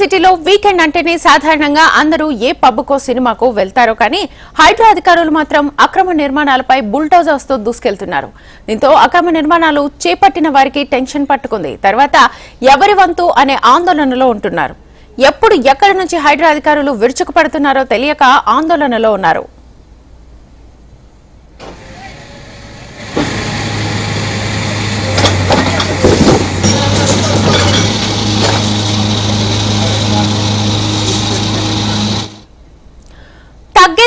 సిటీలో వీకెండ్ అంటేనే సాధారణంగా అందరూ ఏ పబ్కో సినిమాకో వెళ్తారో కానీ హైడ్రా అధికారులు మాత్రం అక్రమ నిర్మాణాలపై బుల్డోజర్స్తో దూసుకెళ్తున్నారు. దీంతో అక్రమ నిర్మాణాలు చేపట్టిన వారికి టెన్షన్ పట్టుకుంది. తర్వాత ఎవరి వంతు అనే ఆందోళనలో ఉంటున్నారు. ఎప్పుడు ఎక్కడి నుంచి హైడ్రా అధికారులు విరుచుకుపడుతున్నారో తెలియక ఆందోళనలో ఉన్నారు.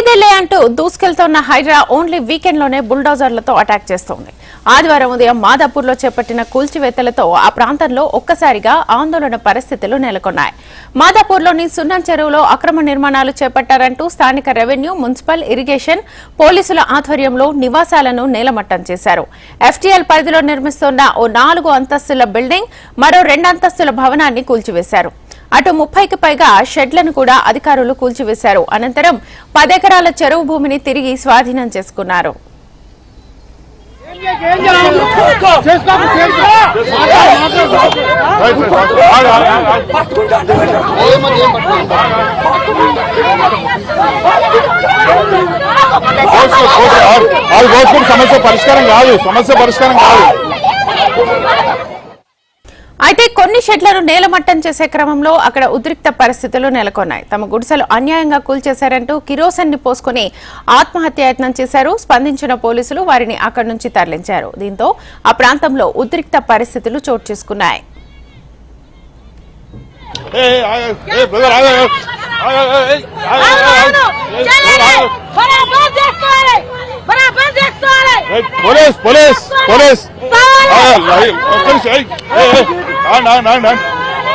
తగ్గేదేలే అంటూ దూసుకెళ్తున్న హైడ్రా ఓన్లీ వీకెండ్లోనే బుల్డోజర్లతో అటాక్ చేస్తోంది. ఆదివారం ఉదయం మాదాపూర్లో చేపట్టిన కూల్చివేతలతో ఆ ప్రాంతంలో ఒక్కసారిగా ఆందోళన పరిస్థితులు నెలకొన్నాయి. మాదాపూర్లోని సున్నం చెరువులో అక్రమ నిర్మాణాలు చేపట్టారంటూ స్థానిక రెవెన్యూ మున్సిపల్ ఇరిగేషన్ పోలీసుల ఆధ్వర్యంలో నివాసాలను నేలమట్టం చేశారు. ఎఫ్టీఎల్ పరిధిలో నిర్మిస్తున్న ఓ నాలుగు అంతస్తుల బిల్డింగ్ మరో రెండు అంతస్తుల భవనాన్ని కూల్చివేశారు. అటు ముప్పైకి పైగా షెడ్లను కూడా అధికారులు కూల్చివేశారు. అనంతరం పదెకరాల చెరువు భూమిని తిరిగి స్వాధీనం చేసుకున్నారు. సమస్య పరిష్కారం కాదు. సమస్య పరిష్కారం కాదు. అయితే కొన్ని షెడ్లను నేలమట్టం చేసే క్రమంలో అక్కడ ఉద్రిక్త పరిస్థితులు నెలకొన్నాయి. తమ గుడిసెలు అన్యాయంగా కూల్చేశారంటూ కిరోసన్ని పోసుకుని ఆత్మహత్యాయత్నం చేశారు. స్పందించిన పోలీసులు వారిని అక్కడి నుంచి తరలించారు. దీంతో ఆ ప్రాంతంలో ఉద్రిక్త పరిస్థితులు చోటు చేసుకున్నాయి. Police police police! ఆగు, లై- ఒక్క నిమిషం,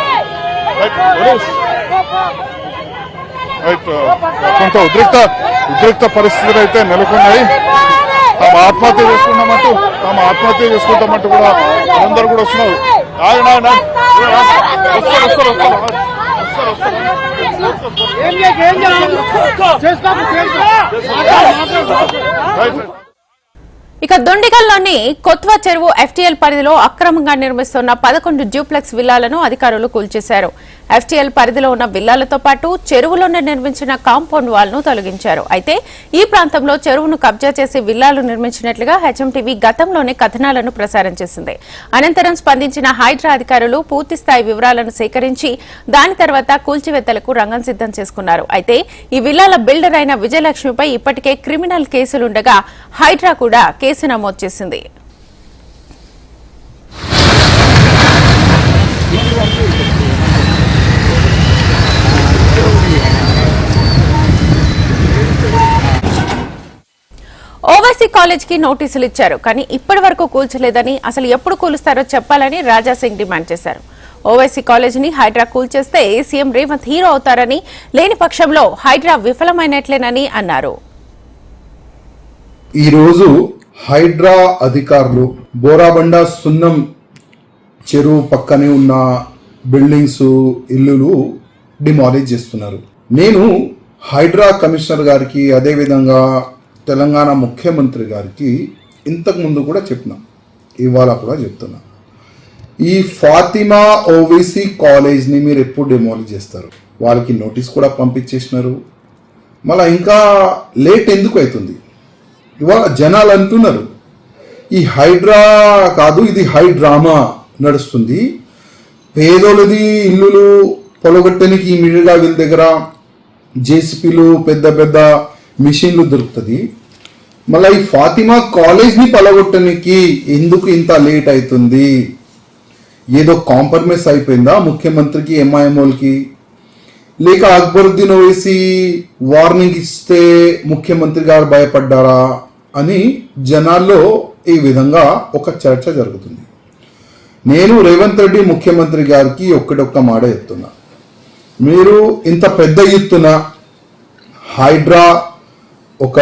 ఏయ్, ఏ, ఏ, ఆగు, ఆగు, ఆగు, ఆగు. ఏ, పోలీస్ రైట్, కొంత ఉద్రిక్త ఉద్రిక్త పరిస్థితులు అయితే నెలకొన్నాయి తాము ఆత్మహత్య చేసుకున్నామంటూ తాము ఆత్మహత్య చేసుకుంటామంటూ కూడా అందరూ కూడా వస్తున్నారు ఆగు, ఆగు, ఆగు. వస్తారు, వస్తారు, వస్తారు, ఆగు. వస్తారు, వస్తారు. Right, right. ఇక దొండిగల్లోని కొత్వ చెరువు ఎఫ్టీఎల్ పరిధిలో అక్రమంగా నిర్మిస్తున్న పదకొండు డ్యూప్లెక్స్ విల్లాలను అధికారులు కూల్చేశారు. ఎఫ్టీఎల్ పరిధిలో ఉన్న విల్లాలతో పాటు చెరువులోనే నిర్మించిన కాంపౌండ్ వాల్ను తొలగించారు. అయితే ఈ ప్రాంతంలో చెరువును కబ్జా చేసి విల్లాలు నిర్మించినట్లుగా హెచ్ఎంటీవీ గతంలోనే కథనాలను ప్రసారం చేసింది. అనంతరం స్పందించిన హైడ్రా అధికారులు పూర్తిస్థాయి వివరాలను సేకరించి దాని తర్వాత కూల్చివేతలకు రంగం సిద్ధం చేసుకున్నారు. అయితే ఈ విల్లాల బిల్డర్ అయిన విజయలక్ష్మిపై ఇప్పటికే క్రిమినల్ కేసులుండగా హైడ్రా కూడా కేసు నమోదు చేసింది. ఓవైసీ కాలేజ్కి నోటీసులు ఇచ్చారు కానీ ఇప్పటి వరకు కూల్చలేదని అసలు ఎప్పుడు కూలుస్తారో చెప్పాలని రాజా సింగ్ డిమాండ్ చేశారు. ఓవైసీ కాలేజీని హైడ్రా కూల్చేస్తే సీఎం రేవంత్ హీరో అవుతారని లేని పక్షంలో హైడ్రా విఫలమైనట్లేనని అన్నారు. ఈరోజు హైడ్రా అధికారులు బోరాబండ సున్నం చెరువు పక్కనే ఉన్న బిల్డింగ్స్ ఇల్లులు డిమాలిజ్ చేస్తున్నారు. నేను హైడ్రా కమిషనర్ గారికి అదేవిధంగా తెలంగాణ ముఖ్యమంత్రి గారికి ఇంతకు ముందు కూడా చెప్పినాం ఇవాళ కూడా చెప్తున్నా. ఈ ఫాతిమా ఓవైసీ కాలేజ్ని మీరు ఎప్పుడు డిమాలిజ్ చేస్తారు? వాళ్ళకి నోటీస్ కూడా పంపించేసినారు. మళ్ళీ ఇంకా లేట్ ఎందుకు అవుతుంది? ఇవాళ జనాలు అంటున్నారు ఈ హైడ్రా కాదు ఇది హైడ్రామా నడుస్తుంది. పేదోళ్ళది ఇల్లులు పొలగొట్టడానికి ఈ మిడిల్ వీళ్ళ దగ్గర జేసీపీలు పెద్ద పెద్ద మిషన్లు దొరుకుతుంది. మళ్ళీ ఈ ఫాతిమా కాలేజ్ని పలగొట్టడానికి ఎందుకు ఇంత లేట్ అవుతుంది ఏదో కాంప్రమైజ్ అయిపోయిందా ముఖ్యమంత్రికి ఎంఐఎంఓలకి? లేక అక్బరుద్దీన్ ఓవైసీ వార్నింగ్ ఇస్తే ముఖ్యమంత్రి గారు భయపడ్డారా అని జనాల్లో ఈ విధంగా ఒక చర్చ జరుగుతుంది. నేను రేవంత్ రెడ్డి ముఖ్యమంత్రి గారికి ఒక్కడొక్క మాట చెప్తున్నా. మీరు ఇంత పెద్ద ఎత్తున హైడ్రా ఒక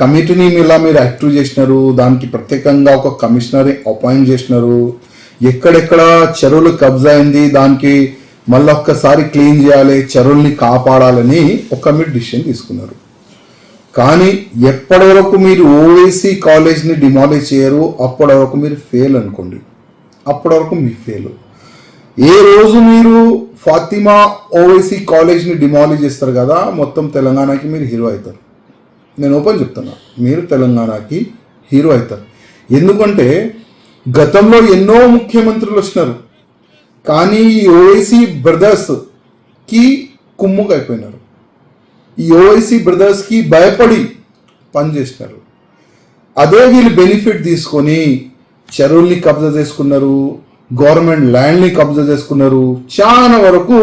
కమిటీని ఇలా మీరు యాక్టివ్ చేసినారు? దానికి ప్రత్యేకంగా ఒక కమిషనర్ అపాయింట్ చేసినారు. ఎక్కడెక్కడ చెరువులు కబ్జా అయింది దానికి మళ్ళీ ఒక్కసారి క్లీన్ చేయాలి చెరువుల్ని కాపాడాలని ఒక మీరు డిసిషన్ తీసుకున్నారు. కానీ ఎప్పటి వరకు మీరు ఓవైసీ కాలేజ్ని డిమాలిష్ చేయరు? అప్పటి వరకు మీరు ఫెయిల్ అనుకోండి. అప్పటి వరకు మీ ఫెయిల్. ఏ రోజు మీరు ఫాతిమా ఓవైసీ కాలేజ్ని డిమాలిష్ చేస్తారు కదా మొత్తం తెలంగాణకి మీరు హీరో అవుతారు. నేను ఓపెన్ చెప్తున్నా. మీరు తెలంగాణకి హీరో అవుతారు. ఎందుకంటే గతంలో ఎన్నో ముఖ్యమంత్రులు వచ్చినారు. కానీ ఈ ఓవైసీ బ్రదర్స్కి కుమ్ముకైపోయినారు. ఈ ఓవైసీ బ్రదర్స్కి భయపడి పనిచేసినారు అదే వీళ్ళు బెనిఫిట్ తీసుకొని చెరువుల్ని కబ్జా చేసుకున్నారు గవర్నమెంట్ ల్యాండ్ని కబ్జా చేసుకున్నారు. చాలా వరకు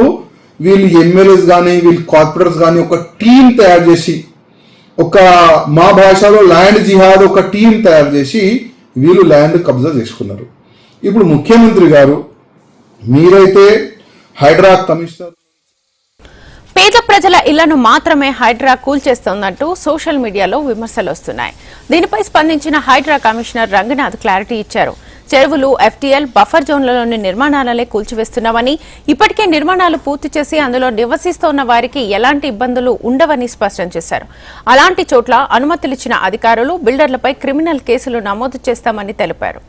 వీళ్ళు ఎమ్మెల్యేస్ కానీ వీళ్ళు కార్పొరేటర్స్ కానీ ఒక టీం తయారు చేసి ఒక మా భాషలో ల్యాండ్ జిహాద్ ఒక టీం తయారు చేసి వీళ్ళు ల్యాండ్ కబ్జా చేసుకున్నారు. ఇప్పుడు ముఖ్యమంత్రి గారు మీరైతే హైడ్రా కమిషనర్ పేద ప్రజల ఇళ్ళను మాత్రమే హైడ్రా కూల్చేస్తోందంటూ సోషల్ మీడియాలో విమర్శలు వస్తున్నాయి. దీనిపై స్పందించిన హైడ్రా కమిషనర్ రంగనాథ్ క్లారిటీ ఇచ్చారు. చెరువులు ఎఫ్టీఎల్ బఫర్ జోన్లలోని నిర్మాణాలనే కూల్చివేస్తున్నామని ఇప్పటికే నిర్మాణాలు పూర్తి చేసి అందులో నివసిస్తోన్న వారికి ఎలాంటి ఇబ్బందులు ఉండవని స్పష్టం చేశారు. అలాంటి చోట్ల అనుమతులిచ్చిన అధికారులు బిల్డర్లపై క్రిమినల్ కేసులు నమోదు చేస్తామని తెలిపారు.